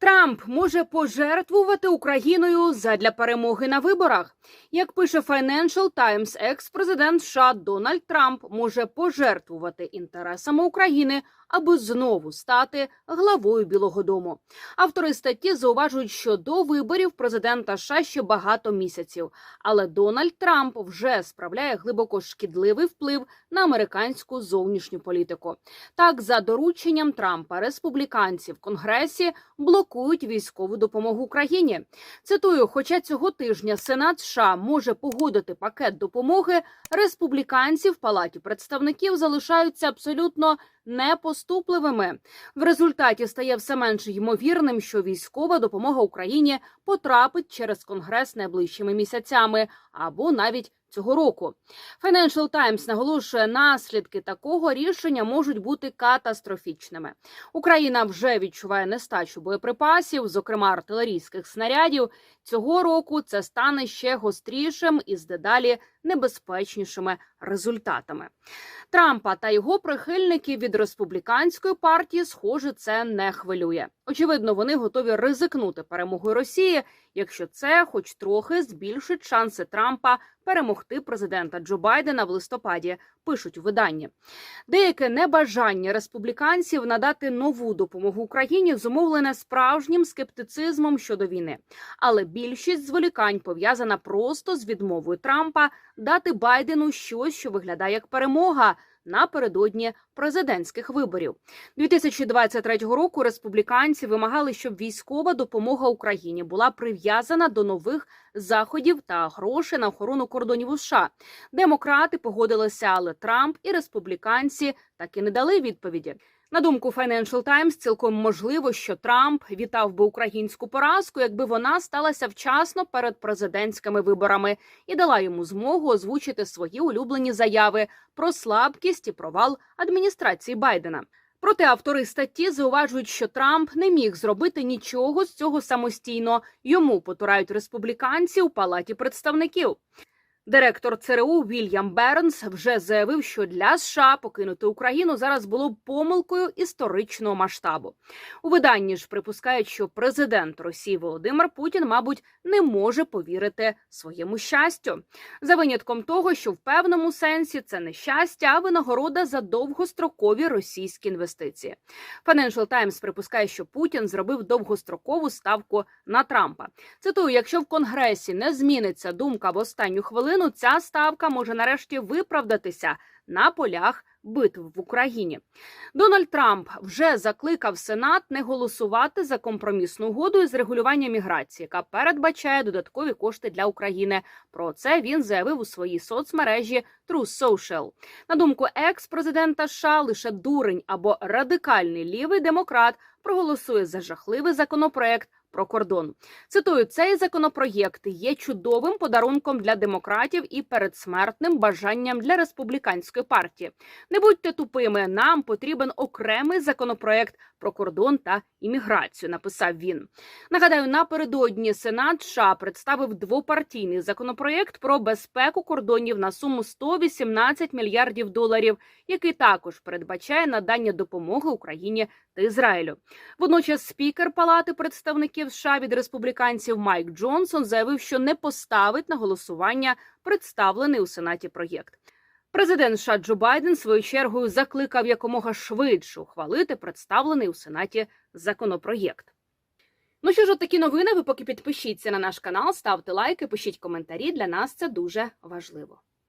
Трамп може пожертвувати Україною задля перемоги на виборах. Як пише Financial Times, екс-президент США Дональд Трамп може пожертвувати інтересами України, аби знову стати главою Білого Дому. Автори статті зауважують, що до виборів президента США ще багато місяців, але Дональд Трамп вже справляє глибоко шкідливий вплив на американську зовнішню політику. Так, за дорученням Трампа республіканці в Конгресі блокують військову допомогу Україні. Цитую: хоча цього тижня Сенат США може погодити пакет допомоги, республіканці в палаті представників залишаються абсолютно непоступливими. В результаті стає все менш ймовірним, що військова допомога Україні потрапить через конгрес найближчими місяцями або навіть цього року. Financial Times наголошує, наслідки такого рішення можуть бути катастрофічними. Україна вже відчуває нестачу боєприпасів, зокрема артилерійських снарядів. Цього року це стане ще гострішим і дедалі небезпечнішими результатами. Трампа та його прихильників від республіканської партії, схоже, це не хвилює. Очевидно, вони готові ризикнути перемогою Росії, якщо це, хоч трохи, збільшить шанси Трампа перемогти президента Джо Байдена в листопаді. Пишуть у виданні. Деяке небажання республіканців надати нову допомогу Україні зумовлене справжнім скептицизмом щодо війни. Але більшість зволікань пов'язана просто з відмовою Трампа дати Байдену щось, що виглядає як перемога напередодні президентських виборів. 2023 року республіканці вимагали, щоб військова допомога Україні була прив'язана до нових заходів та грошей на охорону кордонів у США. Демократи погодилися, але Трамп і республіканці так і не дали відповіді. На думку Financial Times, цілком можливо, що Трамп вітав би українську поразку, якби вона сталася вчасно перед президентськими виборами і дала йому змогу озвучити свої улюблені заяви про слабкість і провал адміністрації Байдена. Проте автори статті зауважують, що Трамп не міг зробити нічого з цього самостійно. Йому потурають республіканці у палаті представників. Директор ЦРУ Вільям Бернс вже заявив, що для США покинути Україну зараз було б помилкою історичного масштабу. У виданні ж припускають, що президент Росії Володимир Путін, мабуть, не може повірити своєму щастю, за винятком того, що в певному сенсі це не щастя, а винагорода за довгострокові російські інвестиції. Financial Times припускає, що Путін зробив довгострокову ставку на Трампа. Цитую: якщо в Конгресі не зміниться думка в останню хвилину, ця ставка може нарешті виправдатися на полях битв в Україні. Дональд Трамп вже закликав Сенат не голосувати за компромісну угоду із регулювання міграції, яка передбачає додаткові кошти для України. Про це він заявив у своїй соцмережі Truth Social. На думку екс-президента США, лише дурень або радикальний лівий демократ проголосує за жахливий законопроект про кордон. Цитую, цей законопроєкт є чудовим подарунком для демократів і передсмертним бажанням для республіканської партії. Не будьте тупими. Нам потрібен окремий законопроєкт про кордон та імміграцію. Написав він. Нагадаю, напередодні Сенат США представив двопартійний законопроєкт про безпеку кордонів на суму 118 мільярдів доларів, який також передбачає надання допомоги Україні та Ізраїлю. Водночас спікер Палати представників США від республіканців Майк Джонсон заявив, що не поставить на голосування представлений у Сенаті проєкт. Президент США Джо Байден свою чергою закликав якомога швидше ухвалити представлений у Сенаті законопроєкт. Ну що ж, такі новини. Ви поки підпишіться на наш канал, ставте лайки, пишіть коментарі. Для нас це дуже важливо.